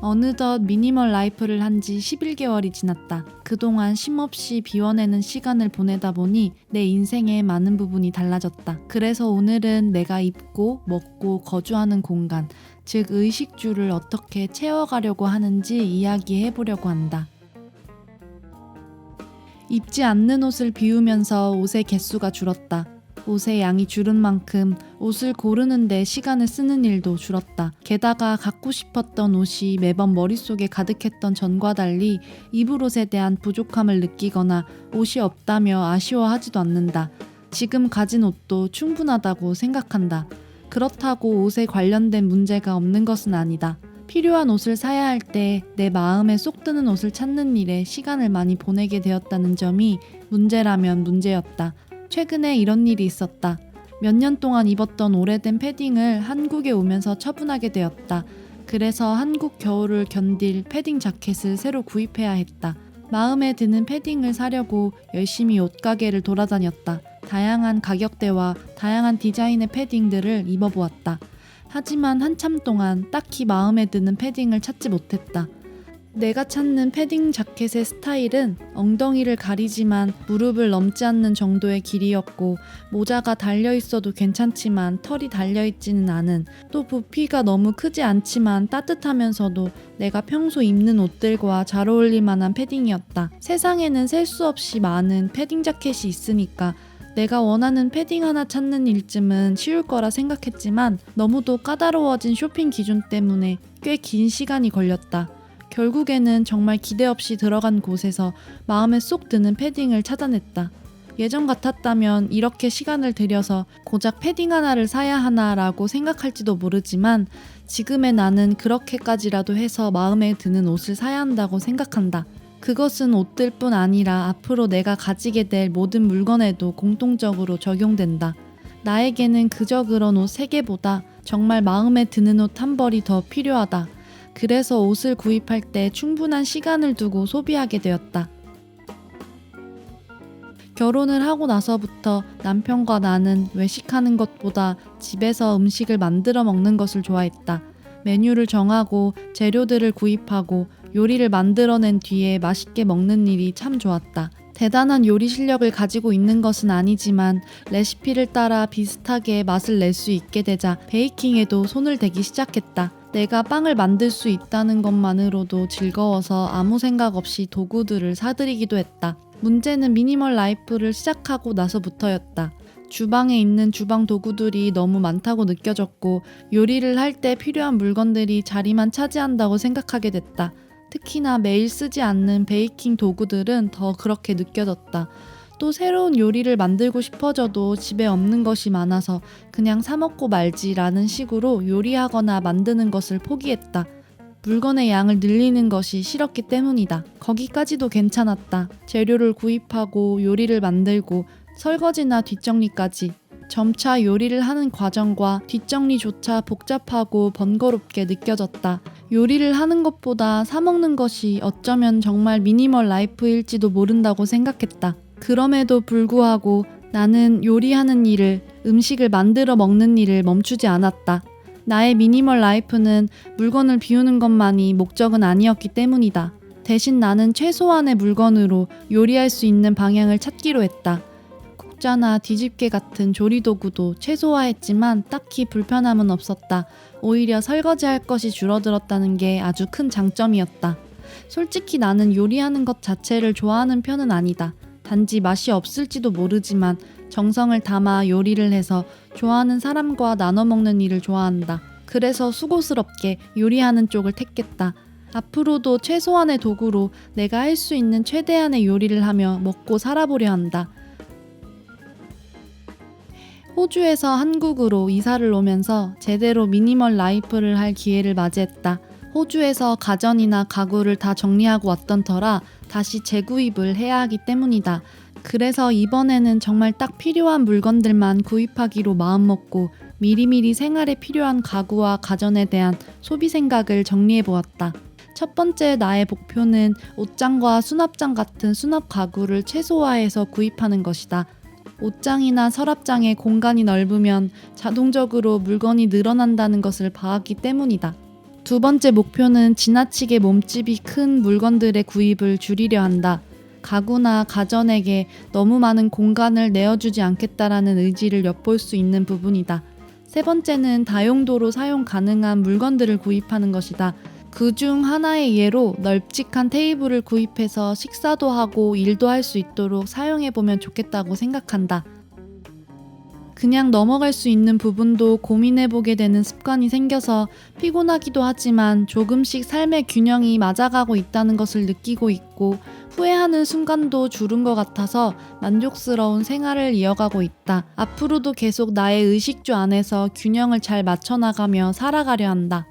어느덧 미니멀 라이프를 한 지 11개월이 지났다. 그동안 쉼없이 비워내는 시간을 보내다 보니 내 인생의 많은 부분이 달라졌다. 그래서 오늘은 내가 입고, 먹고, 거주하는 공간, 즉 의식주를 어떻게 채워가려고 하는지 이야기해 보려고 한다. 입지 않는 옷을 비우면서 옷의 개수가 줄었다. 옷의 양이 줄은 만큼 옷을 고르는데 시간을 쓰는 일도 줄었다. 게다가 갖고 싶었던 옷이 매번 머릿속에 가득했던 전과 달리 입을 옷에 대한 부족함을 느끼거나 옷이 없다며 아쉬워하지도 않는다. 지금 가진 옷도 충분하다고 생각한다. 그렇다고 옷에 관련된 문제가 없는 것은 아니다. 필요한 옷을 사야 할 때 내 마음에 쏙 드는 옷을 찾는 일에 시간을 많이 보내게 되었다는 점이 문제라면 문제였다. 최근에 이런 일이 있었다. 몇 년 동안 입었던 오래된 패딩을 한국에 오면서 처분하게 되었다. 그래서 한국 겨울을 견딜 패딩 자켓을 새로 구입해야 했다. 마음에 드는 패딩을 사려고 열심히 옷가게를 돌아다녔다. 다양한 가격대와 다양한 디자인의 패딩들을 입어보았다. 하지만 한참 동안 딱히 마음에 드는 패딩을 찾지 못했다. 내가 찾는 패딩 자켓의 스타일은 엉덩이를 가리지만 무릎을 넘지 않는 정도의 길이였고 모자가 달려 있어도 괜찮지만 털이 달려 있지는 않은 또 부피가 너무 크지 않지만 따뜻하면서도 내가 평소 입는 옷들과 잘 어울릴 만한 패딩이었다. 세상에는 셀 수 없이 많은 패딩 자켓이 있으니까 내가 원하는 패딩 하나 찾는 일쯤은 쉬울 거라 생각했지만 너무도 까다로워진 쇼핑 기준 때문에 꽤 긴 시간이 걸렸다. 결국에는 정말 기대 없이 들어간 곳에서 마음에 쏙 드는 패딩을 찾아냈다. 예전 같았다면 이렇게 시간을 들여서 고작 패딩 하나를 사야 하나라고 생각할지도 모르지만 지금의 나는 그렇게까지라도 해서 마음에 드는 옷을 사야 한다고 생각한다. 그것은 옷들 뿐 아니라 앞으로 내가 가지게 될 모든 물건에도 공통적으로 적용된다. 나에게는 그저 그런 옷세 개보다 정말 마음에 드는 옷 한 벌이 더 필요하다. 그래서 옷을 구입할 때 충분한 시간을 두고 소비하게 되었다. 결혼을 하고 나서부터 남편과 나는 외식하는 것보다 집에서 음식을 만들어 먹는 것을 좋아했다. 메뉴를 정하고 재료들을 구입하고 요리를 만들어낸 뒤에 맛있게 먹는 일이 참 좋았다. 대단한 요리 실력을 가지고 있는 것은 아니지만 레시피를 따라 비슷하게 맛을 낼 수 있게 되자 베이킹에도 손을 대기 시작했다. 내가 빵을 만들 수 있다는 것만으로도 즐거워서 아무 생각 없이 도구들을 사들이기도 했다. 문제는 미니멀 라이프를 시작하고 나서부터였다. 주방에 있는 주방 도구들이 너무 많다고 느껴졌고 요리를 할 때 필요한 물건들이 자리만 차지한다고 생각하게 됐다. 특히나 매일 쓰지 않는 베이킹 도구들은 더 그렇게 느껴졌다. 또 새로운 요리를 만들고 싶어져도 집에 없는 것이 많아서 그냥 사먹고 말지라는 식으로 요리하거나 만드는 것을 포기했다. 물건의 양을 늘리는 것이 싫었기 때문이다. 거기까지도 괜찮았다. 재료를 구입하고 요리를 만들고 설거지나 뒷정리까지. 점차 요리를 하는 과정과 뒷정리조차 복잡하고 번거롭게 느껴졌다. 요리를 하는 것보다 사먹는 것이 어쩌면 정말 미니멀 라이프일지도 모른다고 생각했다. 그럼에도 불구하고 나는 요리하는 일을, 음식을 만들어 먹는 일을 멈추지 않았다. 나의 미니멀 라이프는 물건을 비우는 것만이 목적은 아니었기 때문이다. 대신 나는 최소한의 물건으로 요리할 수 있는 방향을 찾기로 했다. 국자나 뒤집개 같은 조리도구도 최소화했지만 딱히 불편함은 없었다. 오히려 설거지할 것이 줄어들었다는 게 아주 큰 장점이었다. 솔직히 나는 요리하는 것 자체를 좋아하는 편은 아니다. 단지 맛이 없을지도 모르지만 정성을 담아 요리를 해서 좋아하는 사람과 나눠 먹는 일을 좋아한다. 그래서 수고스럽게 요리하는 쪽을 택했다. 앞으로도 최소한의 도구로 내가 할 수 있는 최대한의 요리를 하며 먹고 살아보려 한다. 호주에서 한국으로 이사를 오면서 제대로 미니멀 라이프를 할 기회를 맞이했다. 호주에서 가전이나 가구를 다 정리하고 왔던 터라 다시 재구입을 해야 하기 때문이다. 그래서 이번에는 정말 딱 필요한 물건들만 구입하기로 마음먹고 미리미리 생활에 필요한 가구와 가전에 대한 소비 생각을 정리해 보았다. 첫 번째 나의 목표는 옷장과 수납장 같은 수납 가구를 최소화해서 구입하는 것이다. 옷장이나 서랍장의 공간이 넓으면 자동적으로 물건이 늘어난다는 것을 봐왔기 때문이다. 두 번째 목표는 지나치게 몸집이 큰 물건들의 구입을 줄이려 한다. 가구나 가전에게 너무 많은 공간을 내어주지 않겠다라는 의지를 엿볼 수 있는 부분이다. 세 번째는 다용도로 사용 가능한 물건들을 구입하는 것이다. 그 중 하나의 예로 널찍한 테이블을 구입해서 식사도 하고 일도 할 수 있도록 사용해 보면 좋겠다고 생각한다. 그냥 넘어갈 수 있는 부분도 고민해 보게 되는 습관이 생겨서 피곤하기도 하지만 조금씩 삶의 균형이 맞아가고 있다는 것을 느끼고 있고 후회하는 순간도 줄은 것 같아서 만족스러운 생활을 이어가고 있다. 앞으로도 계속 나의 의식주 안에서 균형을 잘 맞춰나가며 살아가려 한다.